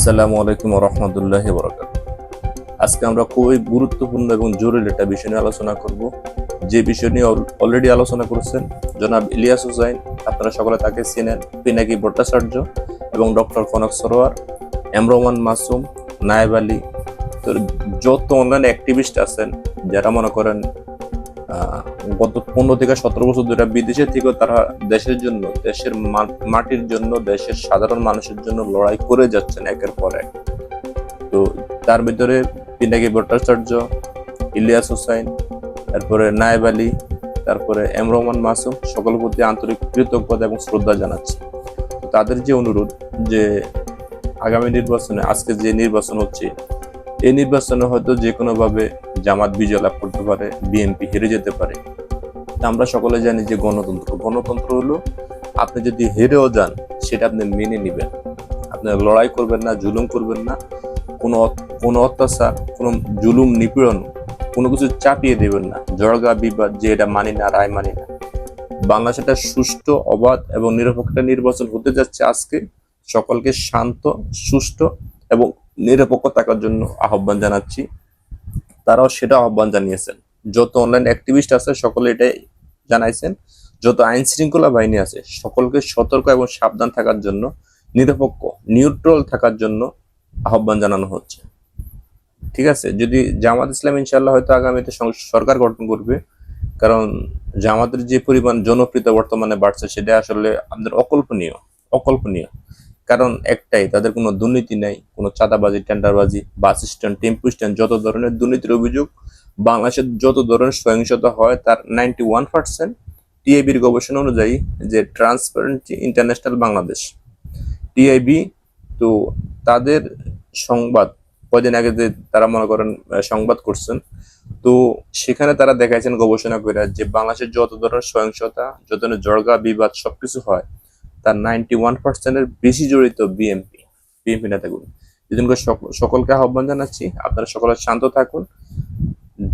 আসসালামু আলাইকুম রহমতুল্লাহ বরকাত আজকে আমরা খুবই গুরুত্বপূর্ণ এবং জরুরি একটা বিষয় নিয়ে আলোচনা করব। যে বিষয় নিয়ে অলরেডি আলোচনা করেছেন জনাব ইলিয়াস হুসাইন। আপনারা সকলে তাকে চেনেন, পিনাকি ভট্টাচার্য এবং ডক্টর কনক সরোয়ার, এমরোমান মাসুম, নায়েব আলী। যত অনলাইন অ্যাক্টিভিস্ট আছেন, যারা মনে করেন গত পনেরো থেকে সতেরো বছর ধরে বিদেশে থেকেও তারা দেশের জন্য, দেশের মাটির জন্য, দেশের সাধারণ মানুষের জন্য লড়াই করে যাচ্ছেন একের পর এক। তো তার ভিতরে পিনাকি ভট্টাচার্য, ইলিয়াস হুসাইন, তারপরে নায়েব আলী, তারপরে এম রহমান মাসুম সকলের প্রতি আন্তরিক কৃতজ্ঞতা এবং শ্রদ্ধা জানাচ্ছি। তাদের যে অনুরোধ যে আগামী নির্বাচনে, আজকে যে নির্বাচন হচ্ছে এই নির্বাচনে হয়তো যে কোনোভাবে জামাত বিজয় লাভ করতে পারে, বিএনপি হেরে যেতে পারে। আমরা সকলে জানি যে গণতন্ত্র গণতন্ত্র হলো আপনি যদি হেরেও যান, সেটা আপনি মেনে নেবেন। আপনি লড়াই করবেন না, জুলুম করবেন না। কোনো কোনো অত্যাচার, কোনো জুলুম, নিপীড়ন, কোনো কিছু চাপিয়ে দেবেন না। জড়গা বিবাদ যে এটা মানি না, রায় মানি না। বাংলাদেশ একটা সুষ্ঠু, অবাধ এবং নিরপেক্ষ নির্বাচন হতে যাচ্ছে আজকে। সকলকে শান্ত, সুষ্ঠু এবং নিরপেক্ষ থাকার জন্য আহ্বান জানাচ্ছি। তারাও সেটা আহ্বান জানিয়েছেন। যত অনলাইন অ্যাক্টিভিস্ট আছে, সকলে এটাই জানাইছেন। যত আইন শৃঙ্খলা বাহিনী আছে, সকলকে সতর্ক এবং সাবধান থাকার জন্য, নিরপেক্ষ নিউট্রাল থাকার জন্য আহ্বান জানানো হচ্ছে। ঠিক আছে? যদি জামাত ইসলাম ইনশাল্লাহ হয়তো আগামীতে সরকার গঠন করবে, কারণ জামাতের যে পরিমাণ জনপ্রিয়তা বর্তমানে বাড়ছে, সেটা আসলে আমাদের অকল্পনীয় অকল্পনীয়। কারণ একটাই, তাদের কোনো দুর্নীতি নাই, কোনো চাঁদাবাজি, টেন্ডারবাজি, বাস স্ট্যান্ড, টেম্পু স্ট্যান্ড, যত ধরনের দুর্নীতির অভিযোগ, বাংলাদেশের যত ধরনের সহিংসতা হয়, তার নাইনটি ওয়ান পার্সেন্ট টিআইবির গবেষণা অনুযায়ী যে ট্রান্সপারেন্সি ইন্টারন্যাশনাল বাংলাদেশ টিআইবি তো তাদের সংবাদ, কয়দিন আগে যে তারা মনে করেন সংবাদ করছেন, তো সেখানে তারা দেখাইছেন গবেষণা করে যে বাংলাদেশের যত ধরনের সহিংসতা, যত ধরনের জর্গা বিবাদ সবকিছু হয় তার নাইনটি ওয়ান পার্সেন্টের বেশি জড়িত বিএনপি বিএনপি নেতাগুলো। এই জন্য সক- সকলকে আহ্বান জানাচ্ছি, আপনারা সকলে শান্ত থাকুন।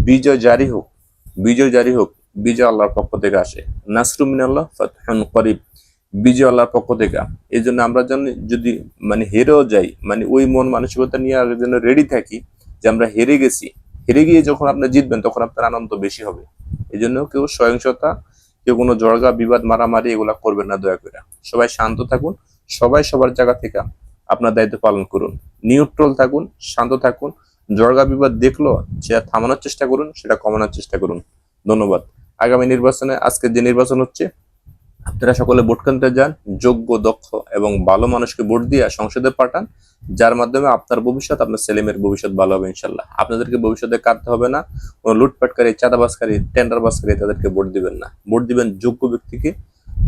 বিজয় জারি হোক, বিজয় জারি হোক, বিজয় আল্লাহর পক্ষ থেকে আসে। নাসরুমিন আল্লাহ করিব। বিজয় আল্লাহর পক্ষ থেকে। এই জন্য আমরা যেন যদি মানে হেরেও যাই মানে ওই মন মানসিকতা নিয়ে আর যেন রেডি থাকি, যে আমরা হেরে গেছি। হেরে গিয়ে যখন আপনি জিতবেন, তখন আপনার আনন্দ বেশি হবে। এই জন্য কেউ সহিংসতা কেউ কোনো জড়গা বিবাদ, মারামারি এগুলা করবেন না, দয়া করে। সবাই শান্ত থাকুন, সবাই সবার জায়গা থেকে আপনার দায়িত্ব পালন করুন। নিউট্রল থাকুন, শান্ত থাকুন জড়গা বিবাদ দেখল সেটা থামানোর চেষ্টা করুন, সেটা কমানোর চেষ্টা করুন। ধন্যবাদ। আগামী নির্বাচনে আজকে যে নির্বাচন হচ্ছে আপনারা সকলে ভোট কেন্দ্রে যান, যোগ্য, দক্ষ এবং ভালো মানুষকে ভোট দিয়ে সংসদে পাঠান, যার মাধ্যমে আপনার ভবিষ্যৎ, আপনার ছেলেমেয়ের ভবিষ্যৎ ভালো হবে ইনশাল্লাহ। আপনাদেরকে ভবিষ্যতে কাঁদতে হবে না, কোনো লুটপাটকারী চাঁদাবাসকারী টেন্ডারবাসকারী তাদেরকে ভোট দিবেন না। ভোট দিবেন যোগ্য ব্যক্তিকে,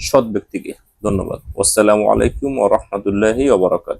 সৎ ব্যক্তিকে। ধন্যবাদ। আসসালামু আলাইকুম ও রহমতুল্লাহি ওবরাকাত